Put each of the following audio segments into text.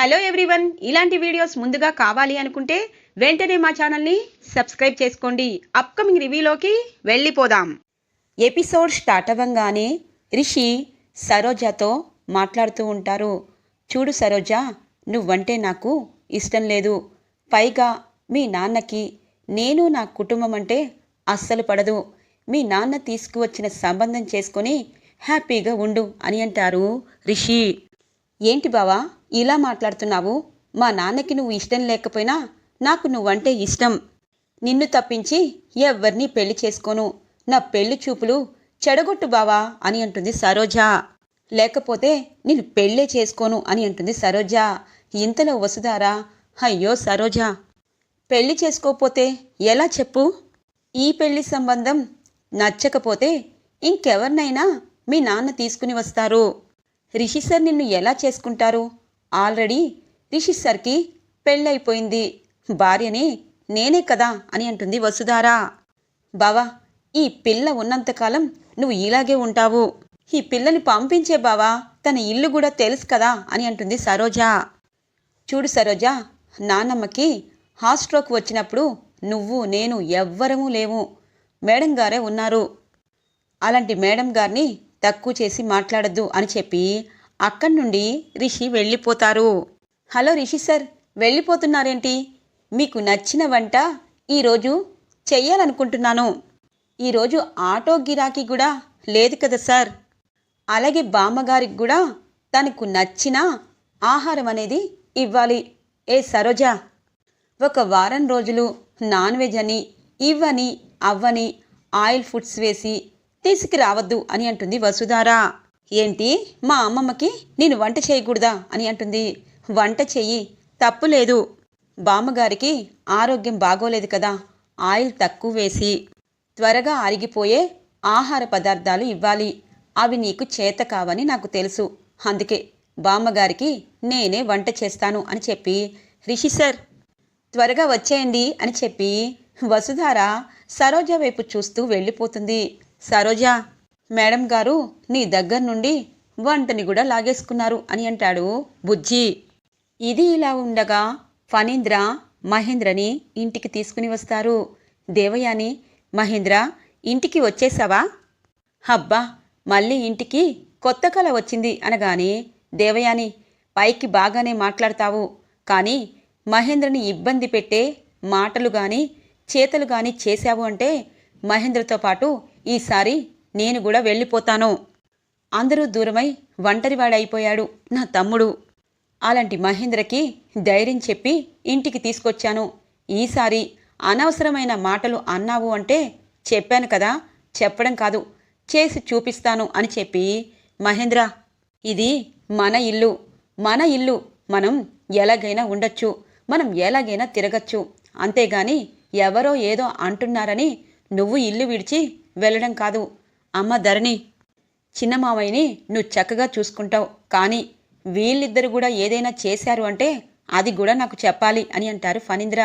Hello everyone ఇలాంటి videos ముందుగా కావాలి అనుకుంటే వెంటనే మా ఛానల్ని సబ్స్క్రైబ్ చేసుకోండి. అప్కమింగ్ రివ్యూలోకి వెళ్ళిపోదాం. ఎపిసోడ్ స్టార్ట్ అవ్వంగానే రిషి సరోజాతో మాట్లాడుతూ ఉంటారు. చూడు సరోజ నువ్వంటే నాకు ఇష్టం లేదు. పైగా మీ నాన్నకి నేను నా కుటుంబం అంటే అస్సలు పడదు. మీ నాన్న తీసుకువచ్చిన సంబంధం చేసుకొని హ్యాపీగా ఉండు అని అంటారు రిషి. ఏంటి బావా ఇలా మాట్లాడుతున్నావు మా నాన్నకి నువ్వు ఇష్టం లేకపోయినా నాకు నువ్వంటే ఇష్టం. నిన్ను తప్పించి ఎవరిని పెళ్ళి చేసుకోను. నా పెళ్ళి చూపులు చెడగొట్టు బావా అని అంటుంది సరోజ. లేకపోతే నేను పెళ్ళే చేసుకోను అని అంటుంది సరోజ. ఇంతలో వసుదారా అయ్యో సరోజ పెళ్ళి చేసుకోపోతే ఎలా చెప్పు? ఈ పెళ్ళి సంబంధం నచ్చకపోతే ఇంకెవరినైనా మీ నాన్న తీసుకుని వస్తారు. రిషి సార్ నిన్ను ఎలా చేసుకుంటారు? ఆల్రెడీ రిషి సార్కి పెళ్ళైపోయింది. భార్యని నేనే కదా అని అంటుంది వసుధారా. బావా ఈ పిల్ల ఉన్నంతకాలం నువ్వు ఇలాగే ఉంటావు. ఈ పిల్లని పంపించే బావా తన ఇల్లు కూడా తెలుసు కదా అని అంటుంది సరోజ. చూడు సరోజ నాన్నమ్మకి హార్ట్ స్ట్రోక్ వచ్చినప్పుడు నువ్వు నేను ఎవ్వరము లేవు మేడం గారే ఉన్నారు. అలాంటి మేడం గారిని తక్కువ చేసి మాట్లాడద్దు అని చెప్పి అక్కడి నుండి రిషి వెళ్ళిపోతారు. హలో రిషి సార్ వెళ్ళిపోతున్నారేంటి? మీకు నచ్చిన వంట ఈరోజు చెయ్యాలనుకుంటున్నాను. ఈరోజు ఆటో గిరాకీ కూడా లేదు కదా సార్. అలాగే బామ్మగారికి కూడా తనకు నచ్చిన ఆహారం అనేది ఇవ్వాలి. ఏ సరోజ ఒక వారం రోజులు నాన్ వెజ్ అని ఇవ్వని అవ్వని ఆయిల్ ఫుడ్స్ వేసి తీసుకురావద్దు అని అంటుంది వసుధారా. ఏంటి? మా అమ్మమ్మకి నేను వంట చేయకూడదా? అని అంటుంది. వంట చెయ్యి. తప్పు లేదు. బామ్మగారికి ఆరోగ్యం బాగోలేదు కదా. ఆయిల్ తక్కువ వేసి త్వరగా అరిగిపోయే ఆహార పదార్థాలు ఇవ్వాలి. అవి నీకు చేత కావని నాకు తెలుసు. అందుకే బామ్మగారికి నేనే వంట చేస్తాను అని చెప్పి రిషి సార్ త్వరగా వచ్చేయండి అని చెప్పి వసుధార సరోజ వైపు చూస్తూ వెళ్ళిపోతుంది. సరోజ మేడం గారు నీ దగ్గర నుండి వంటని కూడా లాగేసుకున్నారు అని అంటాడు బుజ్జి. ఇది ఇలా ఉండగా ఫణీంద్ర మహేంద్రని ఇంటికి తీసుకుని వస్తారు. దేవయాని మహేంద్ర ఇంటికి వచ్చేసావా? హబ్బా మళ్ళీ ఇంటికి కొత్త కళ వచ్చింది అనగానే దేవయాని పైకి బాగానే మాట్లాడతావు. కానీ మహేంద్రని ఇబ్బంది పెట్టే మాటలు గాని చేతలు గాని చేశావు అంటే మహేంద్రతో పాటు ఈసారి నేను కూడా వెళ్ళిపోతాను. అందరూ దూరమై ఒంటరివాడైపోయాడు నా తమ్ముడు. అలాంటి మహేంద్రకి ధైర్యం చెప్పి ఇంటికి తీసుకొచ్చాను. ఈసారి అనవసరమైన మాటలు అన్నావు అంటే చెప్పాను కదా చెప్పడం కాదు చేసి చూపిస్తాను అని చెప్పి మహేంద్ర ఇది మన ఇల్లు మన ఇల్లు మనం ఎలాగైనా ఉండొచ్చు మనం ఎలాగైనా తిరగచ్చు అంతేగాని ఎవరో ఏదో అంటున్నారని నువ్వు ఇల్లు విడిచి వెళ్ళడం కాదు. అమ్మ ధరణి చిన్న మావయ్యని నువ్వు చక్కగా చూసుకుంటావు. కానీ వీళ్ళిద్దరు కూడా ఏదైనా చేశారు అంటే అది కూడా నాకు చెప్పాలి అని అంటారు ఫణీంద్ర.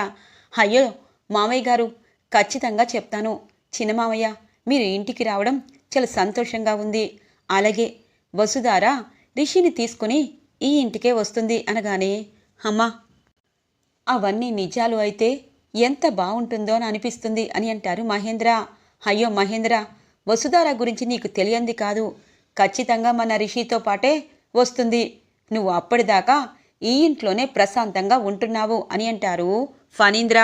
అయ్యో మావయ్య గారు ఖచ్చితంగా చెప్తాను. చిన్న మావయ్య మీరు ఇంటికి రావడం చాలా సంతోషంగా ఉంది. అలాగే వసుధార రిషిని తీసుకుని ఈ ఇంటికే వస్తుంది అనగానే అమ్మా అవన్నీ నిజాలు అయితే ఎంత బాగుంటుందో అని అనిపిస్తుంది అని అంటారు మహేంద్ర. అయ్యో మహేంద్ర వసుధార గురించి నీకు తెలియంది కాదు. ఖచ్చితంగా మన రిషితో పాటే వస్తుంది. నువ్వు అప్పటిదాకా ఈ ఇంట్లోనే ప్రశాంతంగా ఉంటున్నావు అని అంటారు ఫణీంద్ర.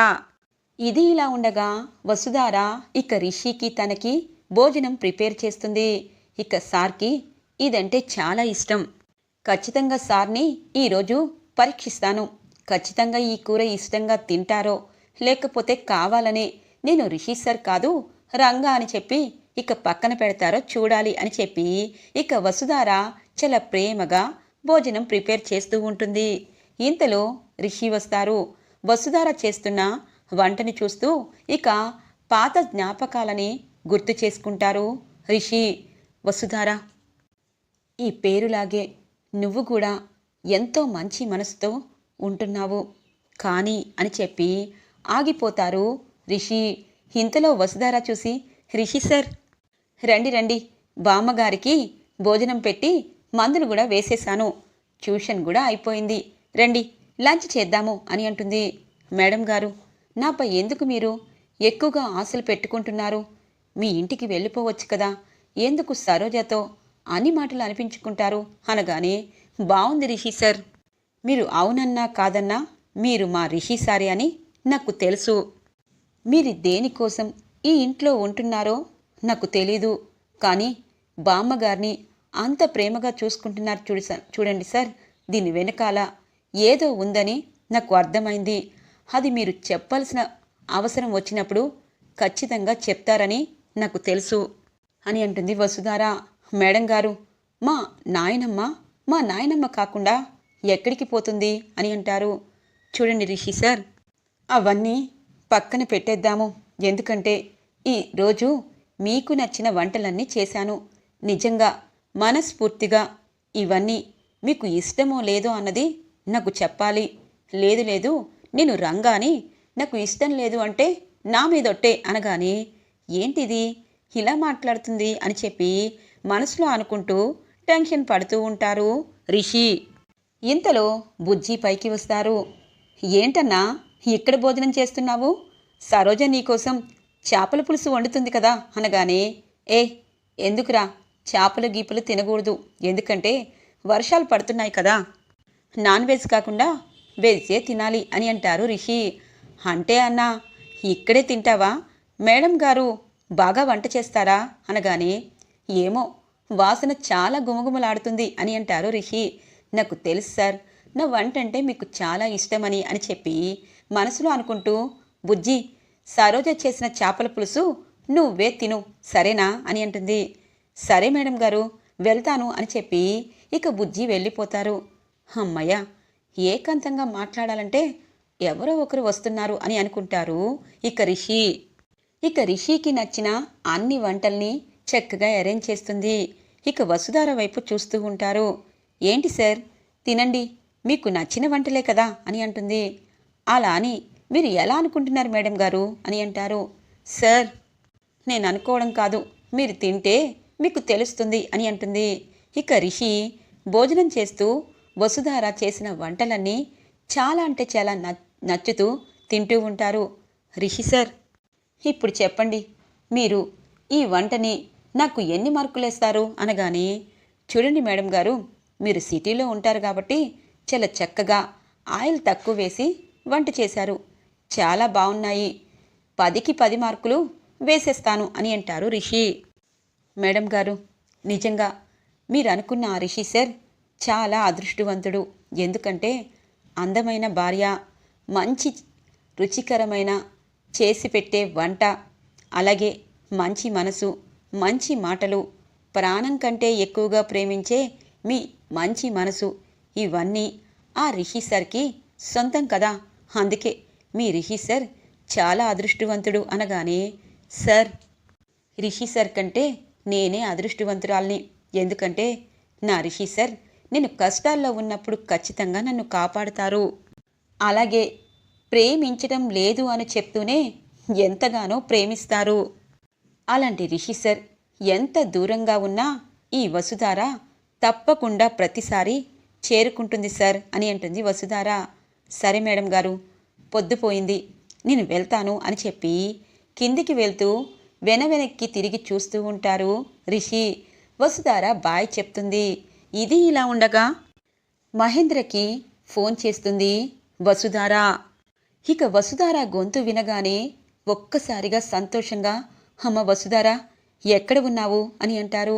ఇది ఇలా ఉండగా వసుధార ఇక రిషికి తనకి భోజనం ప్రిపేర్ చేస్తుంది. ఇక సార్కి ఇదంటే చాలా ఇష్టం. ఖచ్చితంగా సార్ని ఈరోజు పరీక్షిస్తాను. ఖచ్చితంగా ఈ కూర ఇష్టంగా తింటారో లేకపోతే కావాలనే నేను రిషి సార్ కాదు రంగా అని చెప్పి ఇక పక్కన పెడతారో చూడాలి అని చెప్పి ఇక వసుధార చాలా ప్రేమగా భోజనం ప్రిపేర్ చేస్తూ ఉంటుంది. ఇంతలో రిషి వస్తారు. వసుధార చేస్తున్న వంటని చూస్తూ ఇక పాత జ్ఞాపకాలని గుర్తు చేసుకుంటారు రిషి. వసుధార ఈ పేరులాగే నువ్వు కూడా ఎంతో మంచి మనసుతో ఉంటున్నావు కానీ అని చెప్పి ఆగిపోతారు రిషి. ఇంతలో వసుధార చూసి రిషి సార్ రండి రండి. బామ్మగారికి భోజనం పెట్టి మందులు కూడా వేసేశాను ట్యూషన్ కూడా అయిపోయింది. రండి లంచ్ చేద్దాము అని అంటుంది. మేడం గారు నాపై ఎందుకు మీరు ఎక్కువగా ఆశలు పెట్టుకుంటున్నారు? మీ ఇంటికి వెళ్ళిపోవచ్చు కదా. ఎందుకు సరోజతో అన్ని మాటలు అనిపించుకుంటారు అనగానే బాగుంది రిషి సార్. మీరు అవునన్నా కాదన్నా మీరు మా రిషి సారే అని నాకు తెలుసు. మీరు దేనికోసం ఈ ఇంట్లో ఉంటున్నారో నాకు తెలీదు. కానీ బామ్మగారిని అంత ప్రేమగా చూసుకుంటున్నారు చూడు చూడండి సార్ దీని వెనకాల ఏదో ఉందని నాకు అర్థమైంది. అది మీరు చెప్పాల్సిన అవసరం వచ్చినప్పుడు ఖచ్చితంగా చెప్తారని నాకు తెలుసు అని అంటుంది వసుధార. మేడం గారు మా నాయనమ్మ మా నాయనమ్మ కాకుండా ఎక్కడికి పోతుంది అని అంటారు. చూడండి రిషి సార్ అవన్నీ పక్కన పెట్టేద్దాము. ఎందుకంటే ఈ రోజు మీకు నచ్చిన వంటలన్నీ చేశాను. నిజంగా మనస్ఫూర్తిగా ఇవన్నీ మీకు ఇష్టమో లేదో అన్నది నాకు చెప్పాలి. లేదు లేదు నేను రంగాని నాకు ఇష్టం లేదు అంటే నా మీదొట్టే అనగానే ఏంటిది? ఇలా మాట్లాడుతుంది అని చెప్పి మనసులో అనుకుంటూ టెన్షన్ పడుతూ ఉంటారు రిషి. ఇంతలో బుజ్జి పైకి వస్తారు. ఏంటన్నా ఇక్కడ భోజనం చేస్తున్నావు? సరోజ నీకోసం చేపల పులుసు వండుతుంది కదా అనగానే ఏ ఎందుకురా? చేపలు గీపలు తినకూడదు. ఎందుకంటే వర్షాలు పడుతున్నాయి కదా. నాన్ వెజ్ కాకుండా వెజ్జే తినాలి అని అంటారు రిషి. అంటే అన్నా ఇక్కడే తింటావా? మేడం గారు బాగా వంట చేస్తారా? అనగానే ఏమో వాసన చాలా గుమగుమలాడుతుంది అని అంటారు రిషి. నాకు తెలుసు సార్ నా వంట అంటే మీకు చాలా ఇష్టమని అని చెప్పి మనసులో అనుకుంటూ బుజ్జి సరోజ చేసిన చేపల పులుసు నువ్వే తిను సరేనా? అని అంటుంది. సరే మేడం గారు వెళ్తాను అని చెప్పి ఇక బుజ్జి వెళ్ళిపోతారు. అమ్మయ్య ఏకాంతంగా మాట్లాడాలంటే ఎవరో ఒకరు వస్తున్నారు అని అనుకుంటారు ఇక రిషి. ఇక రిషికి నచ్చిన అన్ని వంటల్ని చక్కగా అరేంజ్ చేస్తుంది. ఇక వసుధార వైపు చూస్తూ ఉంటారు. ఏంటి సార్? తినండి మీకు నచ్చిన వంటలే కదా అని అంటుంది. అలా అని మీరు ఎలా అనుకుంటున్నారు మేడం గారు? అని అంటారు. సార్ నేను అనుకోవడం కాదు. మీరు తింటే మీకు తెలుస్తుంది అని అంటుంది. ఇక రిషి భోజనం చేస్తూ వసుధార చేసిన వంటలన్నీ చాలా అంటే చాలా న- నచ్చుతూ తింటూ ఉంటారు. రిషి సార్ ఇప్పుడు చెప్పండి. మీరు ఈ వంటని నాకు ఎన్ని మార్కులు వేస్తారు? అనగానే చూడండి మేడం గారు మీరు సిటీలో ఉంటారు కాబట్టి చాలా చక్కగా ఆయిల్ తక్కువ వేసి వంట చేశారు. చాలా బాగున్నాయి. పదికి పది మార్కులు వేసేస్తాను అని అంటారు రిషి. మేడం గారు నిజంగా మీరు అనుకున్న ఆ రిషి సార్ చాలా అదృష్టవంతుడు. ఎందుకంటే అందమైన భార్య మంచి రుచికరమైన చేసి పెట్టే వంట అలాగే మంచి మనసు మంచి మాటలు ప్రాణం కంటే ఎక్కువగా ప్రేమించే మీ మంచి మనసు ఇవన్నీ ఆ రిషి సార్కి సొంతం కదా. అందుకే మీ రిషి సార్ చాలా అదృష్టవంతుడు అనగానే సార్ రిషి సార్ కంటే నేనే అదృష్టవంతురాల్ని. ఎందుకంటే నా రిషి సార్ నేను కష్టాల్లో ఉన్నప్పుడు ఖచ్చితంగా నన్ను కాపాడుతారు. అలాగే ప్రేమించడం లేదు అని చెప్తూనే ఎంతగానో ప్రేమిస్తారు. అలాంటి రిషి సార్ ఎంత దూరంగా ఉన్నా ఈ వసుధార తప్పకుండా ప్రతిసారి చేరుకుంటుంది సార్ అని అంటుంది వసుధార. సరే మేడం గారు పొద్దుపోయింది నేను వెళ్తాను అని చెప్పి కిందికి వెళ్తూ వెనవెనక్కి తిరిగి చూస్తూ ఉంటారు రిషి. వసుధార బాయ్ చెప్తుంది ఇది ఇలా ఉండగా? మహేంద్రకి ఫోన్ చేస్తుంది వసుధార. ఇక వసుధార గొంతు వినగానే ఒక్కసారిగా సంతోషంగా అమ్మ వసుధార ఎక్కడ ఉన్నావు? అని అంటారు.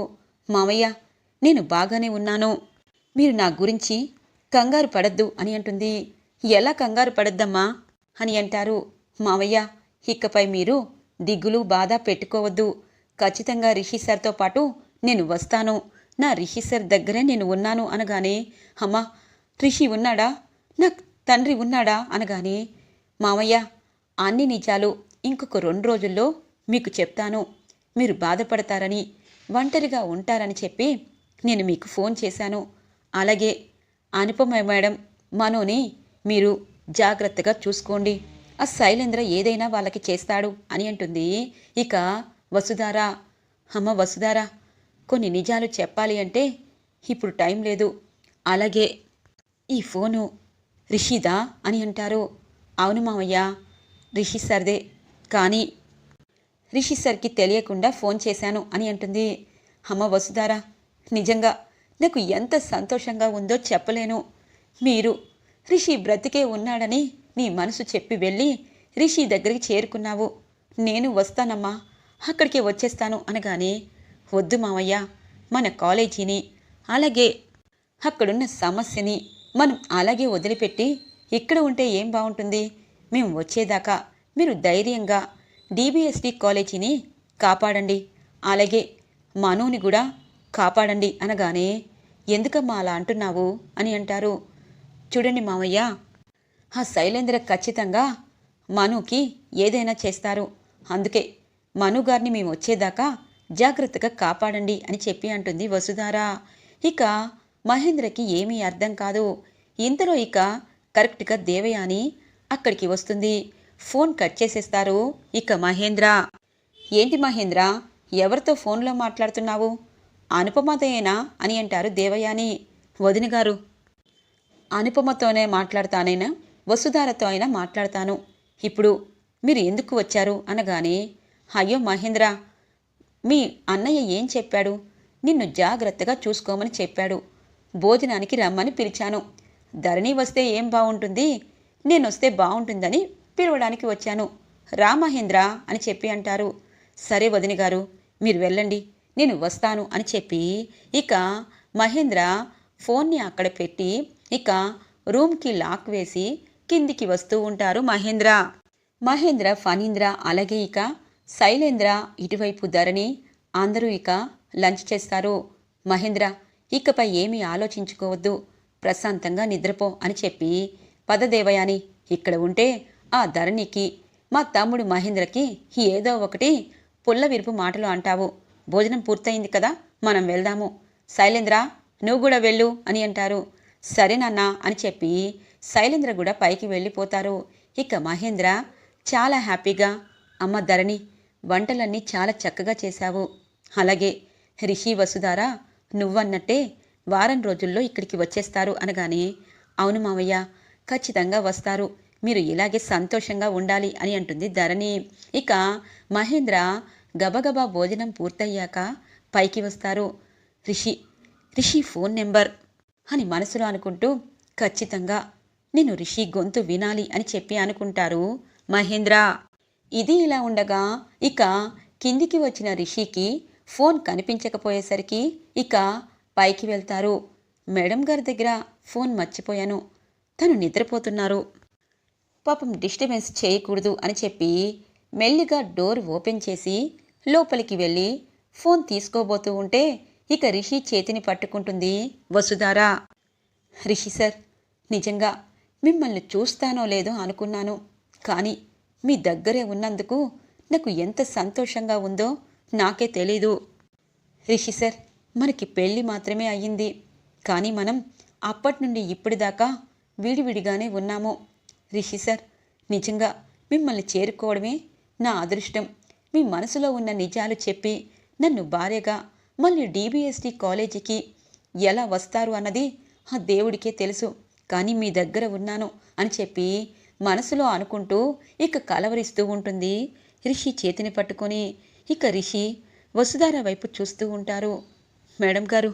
మామయ్య నేను బాగానే ఉన్నాను. మీరు నా గురించి కంగారు పడద్దు అని అంటుంది. ఎలా కంగారు పడద్దమ్మా? అని అంటారు. మావయ్య ఇకపై మీరు దిగులు బాధ పెట్టుకోవద్దు. ఖచ్చితంగా రిషి సార్తో పాటు నేను వస్తాను. నా రిషి సార్ దగ్గరే నేను ఉన్నాను అనగానే అమ్మా రిషి ఉన్నాడా? నా తండ్రి ఉన్నాడా? అనగానే మామయ్య అన్ని నిజాలు ఇంకొక రెండు రోజుల్లో మీకు చెప్తాను. మీరు బాధపడతారని ఒంటరిగా ఉంటారని చెప్పి నేను మీకు ఫోన్ చేశాను. అలాగే అనుపమ మేడం మనోని మీరు జాగ్రత్తగా చూసుకోండి. ఆ శైలేంద్ర ఏదైనా వాళ్ళకి చేస్తాడు అని అంటుంది. ఇక వసుధార అమ్మ వసుధార కొన్ని నిజాలు చెప్పాలి అంటే ఇప్పుడు టైం లేదు. అలాగే ఈ ఫోను రిషిదా అని అంటారు. అవును మామయ్య రిషి సర్దే. కానీ రిషి సార్కి తెలియకుండా ఫోన్ చేశాను అని అంటుంది. అమ్మ వసుధారా నిజంగా నాకు ఎంత సంతోషంగా ఉందో చెప్పలేను. మీరు రిషి బ్రతికే ఉన్నాడని నీ మనసు చెప్పి వెళ్ళి రిషి దగ్గరికి చేరుకున్నావు. నేను వస్తానమ్మా అక్కడికి వచ్చేస్తాను అనగానే వద్దు మామయ్య మన కాలేజీని అలాగే అక్కడున్న సమస్యని మనం అలాగే వదిలిపెట్టి ఇక్కడ ఉంటే ఏం బాగుంటుంది? మేము వచ్చేదాకా మీరు ధైర్యంగా డిబిఎస్డి కాలేజీని కాపాడండి అలాగే మనోని కూడా కాపాడండి అనగానే ఎందుకమ్మా అలా అంటున్నావు? అని అంటారు. చూడండి మామయ్య ఆ శైలేంద్ర ఖచ్చితంగా మనుకి ఏదైనా చేస్తారు. అందుకే మను గారిని మేము వచ్చేదాకా జాగ్రత్తగా కాపాడండి అని చెప్పి అంటుంది వసుధార. ఇక మహేంద్రకి ఏమీ అర్థం కాదు. ఇంతలో ఇక కరెక్ట్గా దేవయాని అక్కడికి వస్తుంది. ఫోన్ కట్ చేసేస్తారు ఇక మహేంద్ర. ఏంటి మహేంద్ర ఎవరితో ఫోన్లో మాట్లాడుతున్నావు? అనుపమతయేనా అని అంటారు దేవయాని. వదిన గారు అనుపమతోనే మాట్లాడతానైనా? వసుధారతో అయినా మాట్లాడతాను. ఇప్పుడు మీరు ఎందుకు వచ్చారు? అనగానే అయ్యో మహేంద్ర మీ అన్నయ్య ఏం చెప్పాడు? నిన్ను జాగ్రత్తగా చూసుకోమని చెప్పాడు. భోజనానికి రమ్మని పిలిచాను. ధరణి వస్తే ఏం బాగుంటుంది నేను వస్తే బాగుంటుందని పిలవడానికి వచ్చాను. రా మహేంద్ర అని చెప్పి అంటారు. సరే వదిన గారు మీరు వెళ్ళండి. నేను వస్తాను అని చెప్పి ఇక మహేంద్ర ఫోన్ని అక్కడ పెట్టి ఇక రూమ్కి లాక్ వేసి కిందికి వస్తూ ఉంటారు మహేంద్ర. మహేంద్ర ఫణీంద్ర అలాగే ఇక శైలేంద్ర ఇటువైపు ధరణి. అందరూ ఇక లంచ్ చేస్తారు. మహేంద్ర ఇకపై ఏమీ ఆలోచించుకోవద్దు. ప్రశాంతంగా నిద్రపో అని చెప్పి పదదేవయాని ఇక్కడ ఉంటే ఆ ధరణికి మా తమ్ముడు మహేంద్రకి ఏదో ఒకటి పుల్ల విరుపు మాటలు అంటావు. భోజనం పూర్తయింది కదా మనం వెళ్దాము. శైలేంద్ర నువ్వు కూడా వెళ్ళు అని అంటారు. సరే నాన్న అని చెప్పి శైలేంద్ర కూడా పైకి వెళ్ళిపోతారు. ఇక మహేంద్ర చాలా హ్యాపీగా అమ్మ ధరణి వంటలన్నీ చాలా చక్కగా చేశావు. అలాగే రిషి వసుధార నువ్వన్నట్టే వారం రోజుల్లో ఇక్కడికి వచ్చేస్తారు అనగానే అవును మావయ్య ఖచ్చితంగా వస్తారు. మీరు ఇలాగే సంతోషంగా ఉండాలి అని అంటుంది ధరణి. ఇక మహేంద్ర గబగబా భోజనం పూర్తయ్యాక పైకి వస్తారు. రిషి రిషి ఫోన్ నెంబర్ అని మనసులో అనుకుంటూ ఖచ్చితంగా నేను రిషి గొంతు వినాలి అని చెప్పి అనుకుంటారు మహేంద్ర. ఇది ఇలా ఉండగా ఇక కిందికి వచ్చిన రిషికి ఫోన్ కనిపించకపోయేసరికి ఇక పైకి వెళ్తారు. మేడం గారి దగ్గర ఫోన్ మర్చిపోయాను. తను నిద్రపోతున్నారు. పాపం డిస్టర్బెన్స్ చేయకూడదు అని చెప్పి మెల్లిగా డోర్ ఓపెన్ చేసి లోపలికి వెళ్ళి ఫోన్ తీసుకోబోతూ ఉంటే ఇక రిషి చేతిని పట్టుకుంటుంది. వసుధార రిషి సార్ నిజంగా మిమ్మల్ని చూస్తానో లేదో అనుకున్నాను. కానీ మీ దగ్గరే ఉన్నందుకు నాకు ఎంత సంతోషంగా ఉందో నాకే తెలీదు. రిషి సార్ మనకి పెళ్ళి మాత్రమే అయ్యింది. కానీ మనం అప్పటి నుండి ఇప్పటిదాకా విడివిడిగానే ఉన్నాము. రిషి సార్ నిజంగా మిమ్మల్ని చేరుకోవడమే నా అదృష్టం. మీ మనసులో ఉన్న నిజాలు చెప్పి నన్ను భార్యగా మళ్ళీ డీబీఎస్టీ కాలేజీకి ఎలా వస్తారు అన్నది ఆ దేవుడికే తెలుసు. కానీ మీ దగ్గర ఉన్నాను అని చెప్పి మనసులో అనుకుంటూ ఇక కలవరిస్తూ ఉంటుంది. రిషి చేతిని పట్టుకొని ఇక రిషి వసుధార వైపు చూస్తూ ఉంటారు. మేడం గారు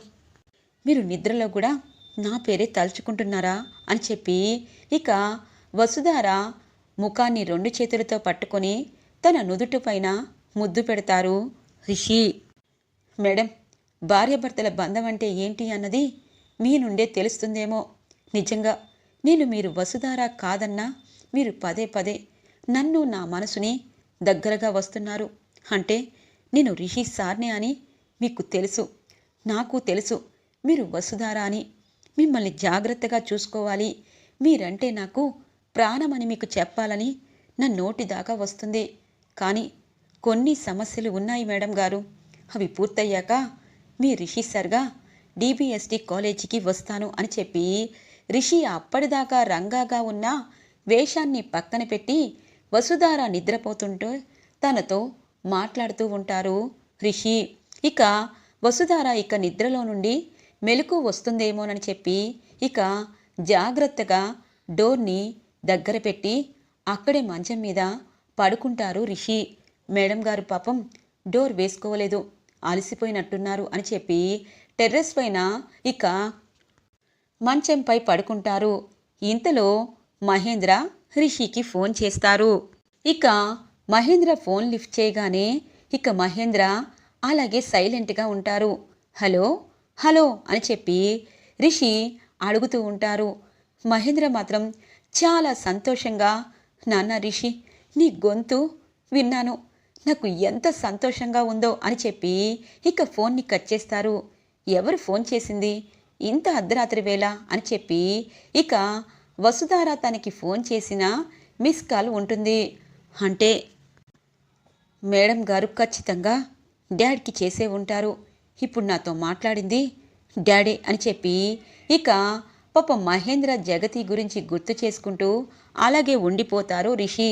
మీరు నిద్రలో కూడా నా పేరే తలుచుకుంటున్నారా అని చెప్పి ఇక వసుధార ముఖాన్ని రెండు చేతులతో పట్టుకొని తన నుదుటిపైన ముద్దు పెడతారు రిషి. మేడం భార్యాభర్తల బంధం అంటే ఏంటి అన్నది మీ నుండే తెలుస్తుందేమో. నిజంగా నేను మీరు వసుధారా కాదన్నా మీరు పదే పదే నన్ను నా మనసుని దగ్గరగా వస్తున్నారు. అంటే నేను రిషి సార్నే అని మీకు తెలుసు. నాకు తెలుసు మీరు వసుధారా అని. మిమ్మల్ని జాగ్రత్తగా చూసుకోవాలి. మీరంటే నాకు ప్రాణమని మీకు చెప్పాలని నా నోటి దాకా వస్తుంది. కానీ కొన్ని సమస్యలు ఉన్నాయి మేడం గారు. అవి పూర్తయ్యాక మీ రిషి సర్గా డిబిఎస్టి కాలేజీకి వస్తాను అని చెప్పి రిషి అప్పటిదాకా రంగాగా ఉన్న వేషాన్ని పక్కన పెట్టి వసుధార నిద్రపోతుంటే తనతో మాట్లాడుతూ ఉంటారు రిషి. ఇక వసుధార ఇక నిద్రలో నుండి మెలకు వస్తుందేమోనని చెప్పి ఇక జాగ్రత్తగా డోర్ని దగ్గర పెట్టి అక్కడే మంచం మీద పడుకుంటారు రిషి. మేడం గారు పాపం డోర్ వేసుకోలేదు. అలసిపోయినట్టున్నారు అని చెప్పి టెర్రస్ పైన ఇక మంచంపై పడుకుంటారు. ఇంతలో మహేంద్ర రిషికి ఫోన్ చేస్తారు. ఇక మహేంద్ర ఫోన్ లిఫ్ట్ చేయగానే ఇక మహేంద్ర అలాగే సైలెంట్గా ఉంటారు. హలో హలో అని చెప్పి రిషి అడుగుతూ ఉంటారు. మహేంద్ర మాత్రం చాలా సంతోషంగా నాన్న రిషి నీ గొంతు విన్నాను. నాకు ఎంత సంతోషంగా ఉందో అని చెప్పి ఇక ఫోన్ని కట్ చేస్తారు. ఎవరు ఫోన్ చేసింది? ఇంత అర్ధరాత్రి వేళ అని చెప్పి ఇక వసుధార తనకి ఫోన్ చేసిన మిస్ కాల్ ఉంటుంది. అంటే మేడం గారు ఖచ్చితంగా డాడీకి చేసే ఉంటారు. ఇప్పుడు నాతో మాట్లాడింది డాడీ అని చెప్పి ఇక పాప మహేంద్ర జగతి గురించి గుర్తు చేసుకుంటూ అలాగే ఉండిపోతారు రిషి.